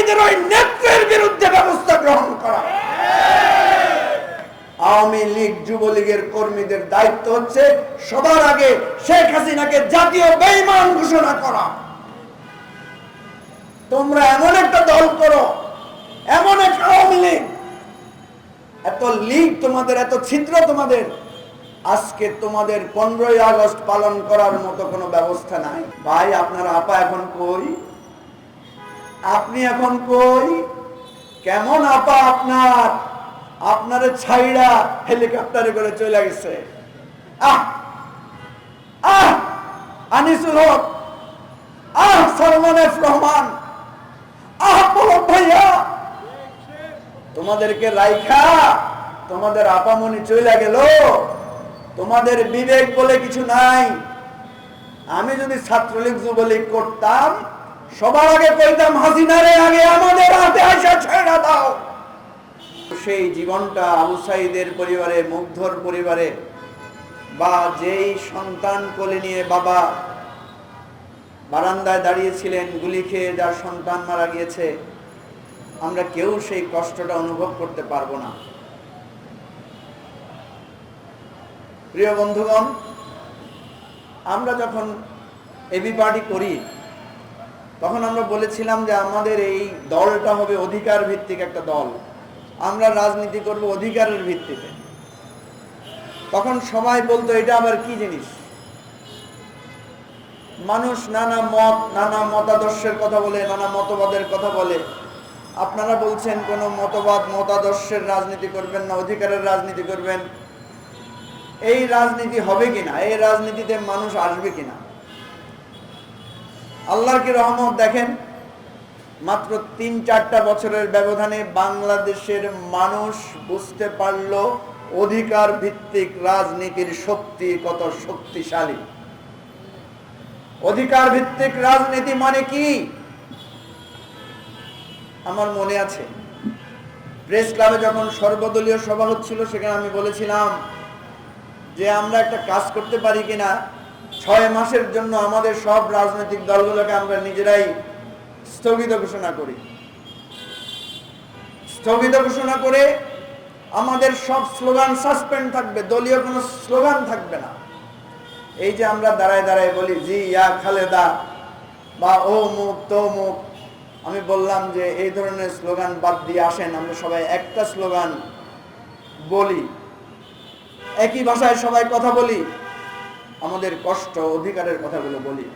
কর্মীদের ওই নেত্রের বিরুদ্ধে ব্যবস্থা গ্রহণ করা। আওয়ামী লীগ যুবলীগের কর্মীদের দায়িত্ব হচ্ছে সবার আগে শেখ হাসিনাকে জাতীয় বেইমান ঘোষণা করা। তোমরা এমন একটা দল করো, এমন এক আওয়ামী লীগ। এত লীগ তোমাদের, এত ছিদ্র তোমাদের। আজকে তোমাদের পনেরোই আগস্ট পালন করার মতো কোনো ব্যবস্থা নাই। ভাই, আপনার আপা এখন কই? আপনি এখন কই? কেমন আপা আপনার? আপনার ছাইড়া হেলিকপ্টারে করে চলে গেছে। আহ! আহ! আনিসুল হক। রহমান। আহ ভাইয়া। তোমাদেরকে রাইখা তোমাদের আপামনি চলে গেল। তোমাদের বিবেক বলে কিছু নাই। আমি যদি ছাত্রলীগ যুবলীগ করতাম সবার আগে কইতাম, হাসিনারে আগে আমাদের হাতে আসা ছেড়া দাও। সেই জীবনটা আবু পরিবারে, মুগ্ধর পরিবারে, বা যেই সন্তান কোলে নিয়ে বাবা বারান্দায় দাঁড়িয়েছিলেন, গুলি খেয়ে যার সন্তান মারা গিয়েছে, আমরা কেউ সেই কষ্টটা অনুভব করতে পারব না। প্রিয় বন্ধুগণ, আমরা যখন এবি পার্টি করি তখন আমরা বলেছিলাম যে আমাদের এই দলটা হবে অধিকার ভিত্তিক একটা দল। আমরা রাজনীতি করব অধিকারের ভিত্তিতে। তখন সবাই বলতো, এটা আবার কি জিনিস? মানুষ নানা মত, নানা মতাদর্শের কথা বলে, নানা মতবাদের কথা বলে। আপনারা বলছেন, কোনো মতবাদ, মতাদর্শের রাজনীতি করবেন না, অধিকারের রাজনীতি করবেন। এই রাজনীতি হবে কিনা? এই রাজনীতিতে মানুষ আসবে কিনা? আল্লাহর কি রহমত দেখেন? মাত্র তিন চারটা বছরের ব্যবধানে বাংলাদেশের মানুষ বুঝতে পারল অধিকার ভিত্তিক রাজনীতির শক্তি কত শক্তিশালী। অধিকার ভিত্তিক রাজনীতি মানে কি? আমার মনে আছে। প্রেস ক্লাবে যখন সর্বদলীয় সভা হচ্ছিল, সেখানে আমি বলেছিলাম যে আমরা একটা কাজ করতে পারি কিনা? ছয় মাসের জন্য আমাদের সব রাজনৈতিক দলগুলোকে আমরা নিজেরাই স্থগিত ঘোষণা করি। স্থগিত ঘোষণা করে আমাদের সব স্লোগান সাসপেন্ড থাকবে, দলীয় কোনো স্লোগান থাকবে না। এই যে আমরা দাঁড়ায় দাঁড়ায় বলি, জি, ইয়া খালেদা বা ও মুখ, তো মুখ। আমি বললাম যে এই ধরনের স্লোগান বাদ দিয়ে আসেন, আমরা সবাই একটা স্লোগান বলি। একই ভাষায় সবাই কথা বলি। আমাদের কষ্ট অধিকারের কথাগুলো বলি।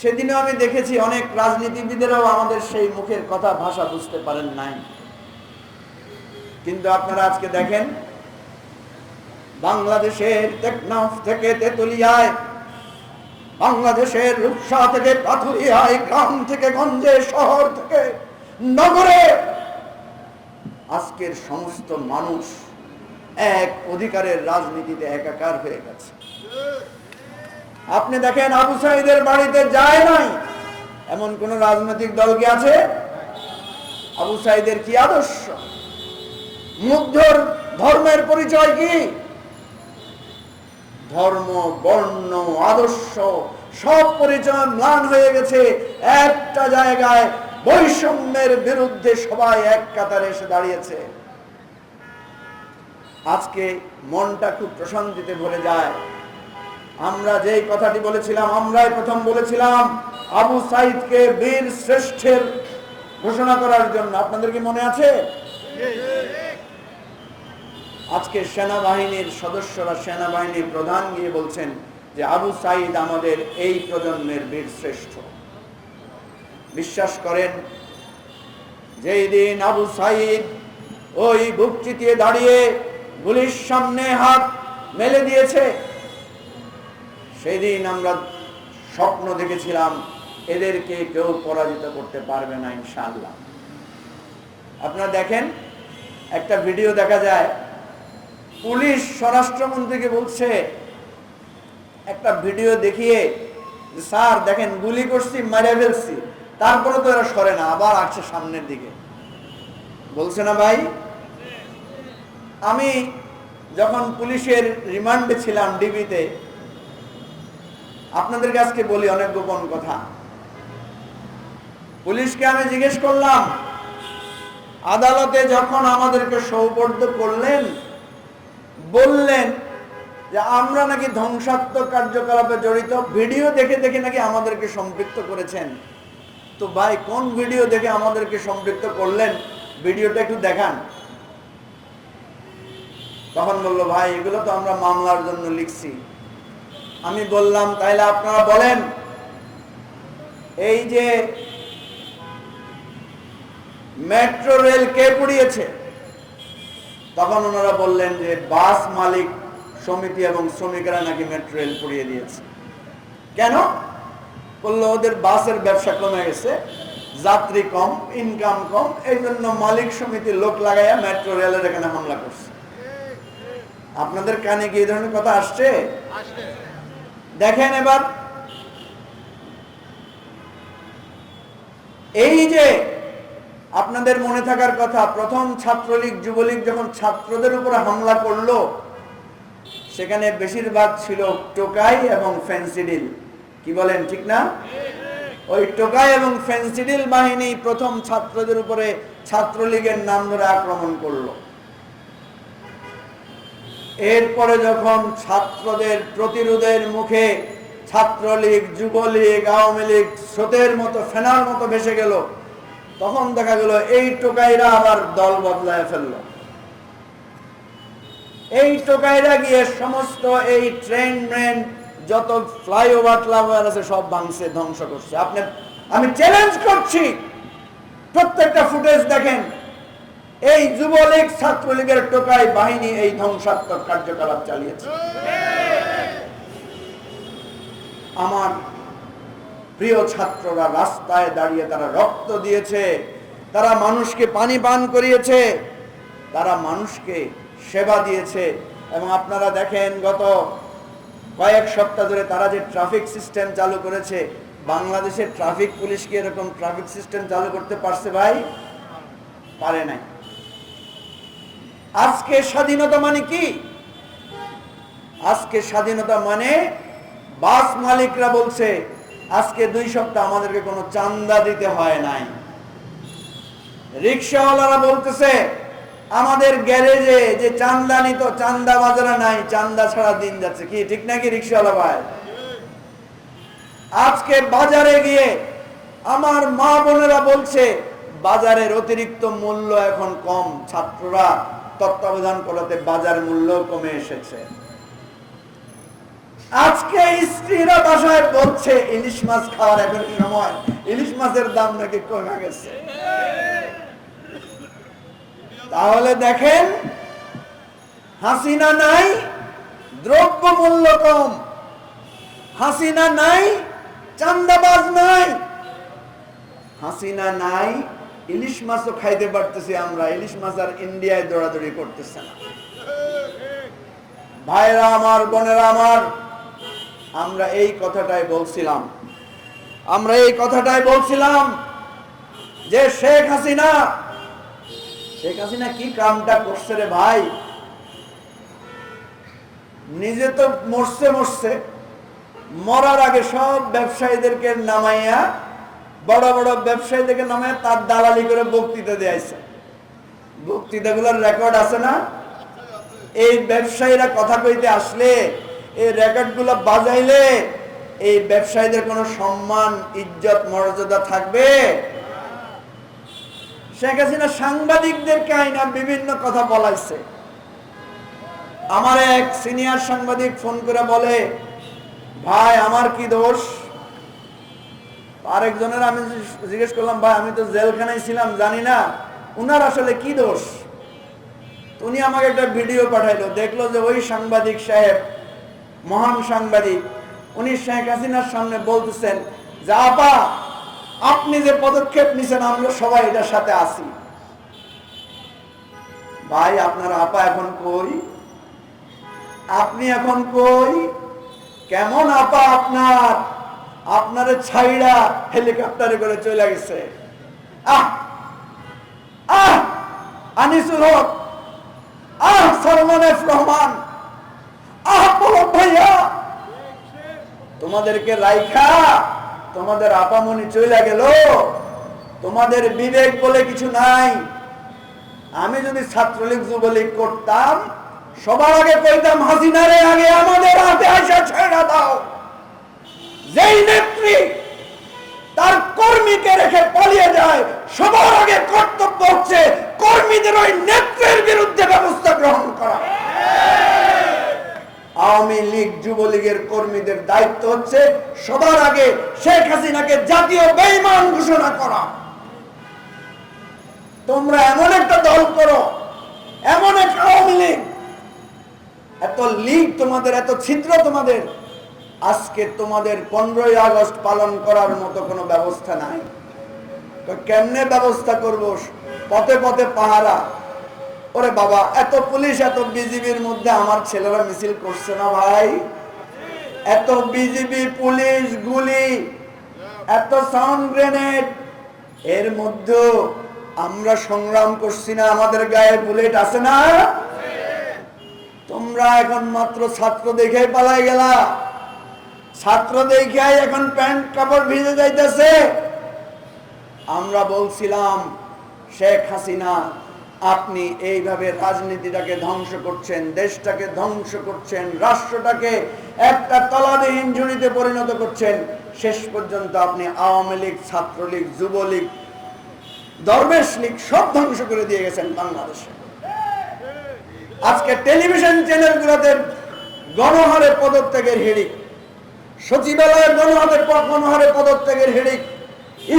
সেদিনও আমি দেখেছি অনেক রাজনীতিবিদেরাও আমাদের সেই মুখের কথা, ভাষা বুঝতে পারেন নাই। কিন্তু আপনারা আজকে দেখেন, বাংলাদেশের টেকনাফ থেকে তেতুলিয়ায়, বাংলাদেশের রূপসা থেকে পাথুরিয়ায়, গ্রাম থেকে গঞ্জে, শহর থেকে নগরে আজকের সমস্ত মানুষ এক অধিকারের রাজনীতিতে একাকার হয়ে গেছে। আপনি দেখেন আবু সাইদের বাড়িতে যায় নাই। এমন কোন রাজনৈতিক দল কি আছে? আবু সাইদের কি আদর্শ? মুগ্ধর ধর্মের পরিচয় কি? ধর্ম, বর্ণ, আদর্শ সব পরিচয় ম্লান হয়ে গেছে। একটা জায়গায় বৈষম্যের বিরুদ্ধে সবাই এক কাতারে এসে দাঁড়িয়েছে। আজকে মনটা খুব প্রশান্তিতে ভরে যায়। আমরা যেই কথাটি বলেছিলাম, আমরাই প্রথম বলেছিলাম, আবু সাইদকে বীর শ্রেষ্ঠের ঘোষণা করার জন্য। আপনাদের কি মনে আছে? আজকে সেনাবাহিনীর সদস্যরা, সেনাবাহিনীর প্রধান গিয়ে বলছেন যে, আবু সাইদ আমাদের এই প্রজন্মের বীর শ্রেষ্ঠ। বিশ্বাস করেন, যেই দিন আবু সাইদ ওই বুক চিতিয়ে দাঁড়িয়ে গুলির সামনে হাত মেলে দিয়েছে সেদিন আমরা স্বপ্ন দেখেছিলাম, এদেরকে কেউ পরাজিত করতে পারবে না ইনশাআল্লাহ। আপনারা দেখেন, একটা ভিডিও দেখা যায়, পুলিশ স্বরাষ্ট্রমন্ত্রীকে বলছে, একটা ভিডিও দেখিয়ে স্যার, দেখেন, গুলি করছি, মারে ফেলছি। তারপরে তো এরা সরে না, আবার আসছে সামনের দিকে। বলছে না ভাই? আমি যখন পুলিশের রিমান্ডে ছিলাম ডিবিতে আপনাদের কাছকে বলি অনেক গোপন কথা। পুলিশকে আমি জিজ্ঞেস করলাম, আদালতে যখন আমাদেরকে সৌপর্দ করলেন, বললেন যে আমরা নাকি ধ্বংসাত্মক কার্যকলাপে জড়িত, ভিডিও দেখে দেখে নাকি আমাদেরকে সম্পৃক্ত করেছেন। তো ভাই, কোন ভিডিও দেখে আমাদেরকে সম্পৃক্ত করলেন? ভিডিওটা একটু দেখান। তখন বলল, ভাই, এগুলো তো আমরা মামলার জন্য লিখছি। আমি বললাম, তাইলে আপনারা বলেন, এই যে মেট্রো রেল কে পুড়িয়েছে? তখন ওনারা বললেন যে, বাস মালিক, সমিতি এবং শ্রমিকেরা নাকি মেট্রো রেল পুড়িয়ে দিয়েছে। কেন? বলল, ওদের বাসের ব্যবসা কমে গেছে, যাত্রী কম ইনকাম কম, এই জন্য মালিক সমিতির লোক লাগাইয়া মেট্রো রেলের এখানে হামলা করছে। আপনাদের কানে কি এই ধরনের কথা আসছে। দেখেন এবার। এই যে আপনাদের মনে থাকার কথা, প্রথম ছাত্রলীগ, যুবলীগ যখন ছাত্রদের উপরে হামলা করল, সেখানে বেশিরভাগ ছিল টোকাই এবং ফেন্সিডিল। কি বলেন, ঠিক না? ওই টোকাই এবং ফেন্সিডিল বাহিনী প্রথম ছাত্রদের উপরে ছাত্রলীগের নাম ধরে আক্রমণ করল। এরপরে যখন ছাত্রদের প্রতিরোধের মুখে ছাত্রলীগ, যুবলীগ, আওয়ামী লীগ স্রোতের মতো, ফেনার মতো ভেসে গেল, তখন দেখা গেল এই টোকাইরা আবার দল বদলায় ফেলল। এই টোকাইরা গিয়ে সমস্ত এই ট্রেন ব্রেন যত ফ্লাইওভার ট্লাইওভার আছে, সব ভাঙছে, ধ্বংস করছে। আপনি আমি চ্যালেঞ্জ করছি। প্রত্যেকটা ফুটেজ দেখেন। এই যুবলীগ ছাত্রলীগের টোকাই বাহিনী এই ধ্বংসাত্মক কার্যকলাপ চালিয়েছে। আমার প্রিয় ছাত্ররা, রাস্তায় দাঁড়িয়ে তারা রক্ত দিয়েছে, তারা মানুষকে পানি পান করিয়েছে, তারা মানুষকে সেবা দিয়েছে। এবং আপনারা দেখেন, গত কয়েক সপ্তাহ ধরে তারা যে ট্রাফিক সিস্টেম চালু করেছে, বাংলাদেশের ট্রাফিক পুলিশ কি এরকম ট্রাফিক সিস্টেম চালু করতে পারছে ভাই? পারে নাই। আজকে স্বাধীনতা মানে কি? আজকে স্বাধীনতা মানে বাস মালিকরা বলছে, আজকে দুই সপ্তাহ আমাদেরকে কোনো চান্দা দিতে হয় নাই। রিক্সাওয়ালারা বলতেছে, আমাদের গ্যারেজে যে চান্দা নিত, চান্দা বাজারে নাই, চান্দা ছাড়া দিন যাচ্ছে। কি, ঠিক নাকি রিক্সাওয়ালা ভাই? আজকে বাজারে গিয়ে আমার মা বোনেরা বলছে, বাজারের অতিরিক্ত মূল্য এখন কম, ছাত্ররা তত্ত্বাবধান করাতে বাজার মূল্য কমে এসেছে। আজকে স্ত্রীরা বাসায় বলছে, ইলিশ মাছ খাওয়ার এখন সময়। ইলিশ মাছের দাম নাকি কমে গেছে। তাহলে দেখেন, হাসিনা নাই, দ্রব্য মূল্য কম। হাসিনা নাই চান্দাবাজ নাই। হাসিনা নাই ইলিশ মাছও খাইতে পারতেছি আমরা, ইলিশ মাছ আর ইন্ডিয়ায় দৌড়াদৌড়ি করতেছে না। ভাইরা আমার, বোনেরা আমার, আমরা এই কথাটাই বলছিলাম। আমরা এই কথাটাই বলছিলাম যে শেখ হাসিনা শেখ হাসিনা কি কামটা করছে রে ভাই? নিজে তো মরছে মরছে, মরার আগে সব ব্যবসায়ীদেরকে নামাইয়া বড় বড় ব্যবসায়ীদেরকে নামে তার দালালি করে বক্তৃতা দিয়েছে বক্তৃতাগুলোর রেকর্ড আছে না? এই ব্যবসায়ীরা কথা কইতে আসলে এই রেকর্ড রেকর্ডগুলো বাজাইলে এই ব্যবসায়ীদের কোনো সম্মান, ইজ্জত, মর্যাদা থাকবে? শেখ হাসিনা সাংবাদিকদেরকে আইনা বিভিন্ন কথা বলাইছে। আমার এক সিনিয়র সাংবাদিক ফোন করে বলে, ভাই, আমার কি দোষ? আরেকজনের, আমি জিজ্ঞেস করলাম, ভাই, আমি তো জেলখানায় ছিলাম, জানি না, উনার আসলে কি দোষ? উনি আমাকে একটা ভিডিও পাঠাইলো, দেখল যে ওই সাংবাদিক সাহেব, মহান সাংবাদিক, উনি শেখ হাসিনার সামনে বলতেছেন যে, আপা, আপনি যে পদক্ষেপ নিছেন আমরা সবাই এটার সাথে আছি। ভাই, আপনার আপা এখন কই? আপনি এখন কই? কেমন আপা আপনার? আপনার ছাইড়া হেলিকপ্টারে করে চলে গেছে। আহ! আহ! আনিসুল হক। আহ! সলমান রহমান। আহ! বলো ভাইয়া। তোমাদেরকে রাইখা, তোমাদের আপামনি চলে গেল। তোমাদের বিবেক বলে কিছু নাই। আমি যদি ছাত্রলীগ যুবলীগ করতাম, সবার আগে কইতাম, হাসিনারে আগে আমাদের হাতে আসা ছেড়ে দাও। যেই নেত্রী তার কর্মীকে রেখে পালিয়ে যায়, সবার আগে কর্তব্য হচ্ছে কর্মীদের ওই নেত্রের বিরুদ্ধে ব্যবস্থা গ্রহণ করা। আওয়ামী লীগ যুবলীগের কর্মীদের দায়িত্ব হচ্ছে সবার আগে শেখ হাসিনাকে জাতীয় বেইমান ঘোষণা করা। তোমরা এমন একটা দল করো, এমন একটা আওয়ামী লীগ। এত লীগ তোমাদের, এত ছিদ্র তোমাদের আজকে তোমাদের পনেরোই আগস্ট পালন করার মতো কোনো ব্যবস্থা নাই। তো কেমনে ব্যবস্থা করব? পথে পথে পাহারা। ওরে বাবা, এত পুলিশ, এত বিজিবির মধ্যে আমার ছেলেরা মিছিল করছে না ভাই? এত বিজিবি, পুলিশ, গুলি, এত সাউন্ড গ্রেনেড। এর মধ্যে আমরা সংগ্রাম করছি না, আমাদের গায়ে বুলেট আছে না? তোমরা এখন মাত্র ছাত্র দেখে পালাই গেলা। ছাত্র দেখে এখন প্যান্ট কাপড় ভিজে যাইতেছে। আমরা বলছিলাম, শেখ হাসিনা, আপনি এইভাবে রাজনীতিটাকে ধ্বংস করছেন, দেশটাকে ধ্বংস করছেন, রাষ্ট্রটাকে একটা তলাবিহীন ঝুড়িতে পরিণত করছেন। শেষ পর্যন্ত আপনি আওয়ামী লীগ, ছাত্রলীগ, যুবলীগ, দরবেশ লীগ সব ধ্বংস করে দিয়ে গেছেন বাংলাদেশে। আজকে টেলিভিশন চ্যানেলগুলোতে গণহারে পদত্যাগের হিড়িক। সচিবালয়ের পর গণহারে পদত্যাগের হিড়িক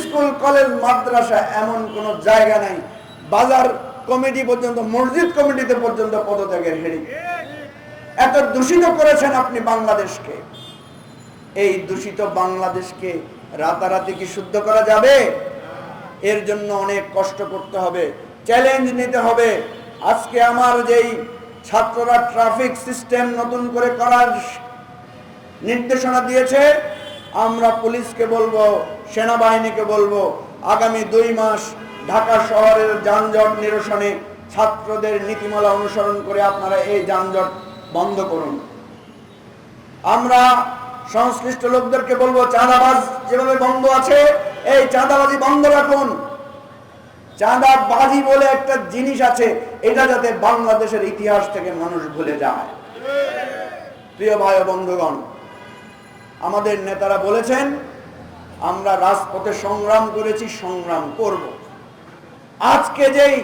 স্কুল, কলেজ, মাদ্রাসা এমন কোন জায়গা নাই। বাজার কমিটি পর্যন্ত, মসজিদ কমিটিতে পর্যন্ত পদত্যাগের হিড়িক এত দূষিত করেছেন আপনি বাংলাদেশকে। এই দূষিত বাংলাদেশকে রাতারাতি কি শুদ্ধ করা যাবে? এর জন্য অনেক কষ্ট করতে হবে চ্যালেঞ্জ নিতে হবে। আজকে আমার যেই ছাত্ররা ট্রাফিক সিস্টেম নতুন করে করার নির্দেশনা দিয়েছে। আমরা পুলিশকে বলব, সেনাবাহিনীকে বলব, আগামী দুই মাস ঢাকা শহরের যানজট নিরসনে ছাত্রদের নীতিমালা অনুসরণ করে আপনারা এই যানজট বন্ধ করুন। আমরা সংশ্লিষ্ট লোকদেরকে বলব, চাঁদাবাজ যেভাবে বন্ধ আছে, এই চাঁদাবাজি বন্ধ রাখুন। চাঁদাবাজি বলে একটা জিনিস আছে, এটা যাতে বাংলাদেশের ইতিহাস থেকে মানুষ ভুলে যায়। প্রিয় ভাই বন্ধুগণ আমাদের নেতারা বলেছেন, আমরা রাজপথে সংগ্রাম করেছি, সংগ্রাম করব। আজকে যেই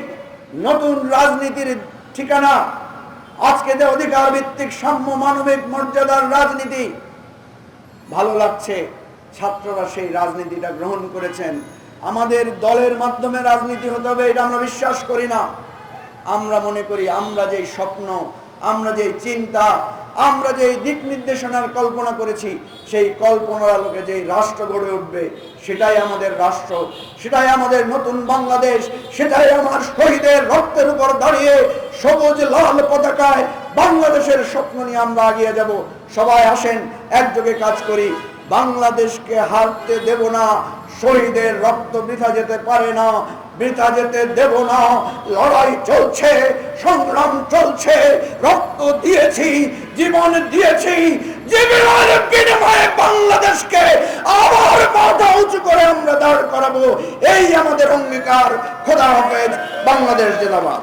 নতুন রাজনীতির ঠিকানা, আজকে যে অধিকার ভিত্তিক সাম্য মানবিক মর্যাদার রাজনীতি, ভালো লাগছে, ছাত্ররা সেই রাজনীতিটা গ্রহণ করেছেন। আমাদের দলের মাধ্যমে রাজনীতি হতে হবে, এটা আমরা বিশ্বাস করি না। আমরা মনে করি, আমরা যেই স্বপ্ন আমরা যে চিন্তা, আমরা যে দিক নির্দেশনার কল্পনা করেছি, সেই কল্পনার আলোকে যে রাষ্ট্র গড়ে উঠবে, সেটাই আমাদের রাষ্ট্র, সেটাই আমাদের নতুন বাংলাদেশ, সেটাই আমার শহীদের রক্তের উপর দাঁড়িয়ে সবুজ লাল পতাকায় বাংলাদেশের স্বপ্ন নিয়ে আমরা এগিয়ে যাব। সবাই আসেন, একযোগে কাজ করি। বাংলাদেশকে হারতে দেব না, শহীদের রক্ত বৃথা যেতে পারে না, বৃথা যেতে দেব না, লড়াই চলছে, সংগ্রাম চলছে, রক্ত দিয়েছি, জীবন দিয়েছি বাংলাদেশকে আবার মাথা উঁচু করে আমরা দাঁড় করাবো। এই আমাদের অঙ্গীকার, খোদা হাফেজ, বাংলাদেশ জেলাবাদ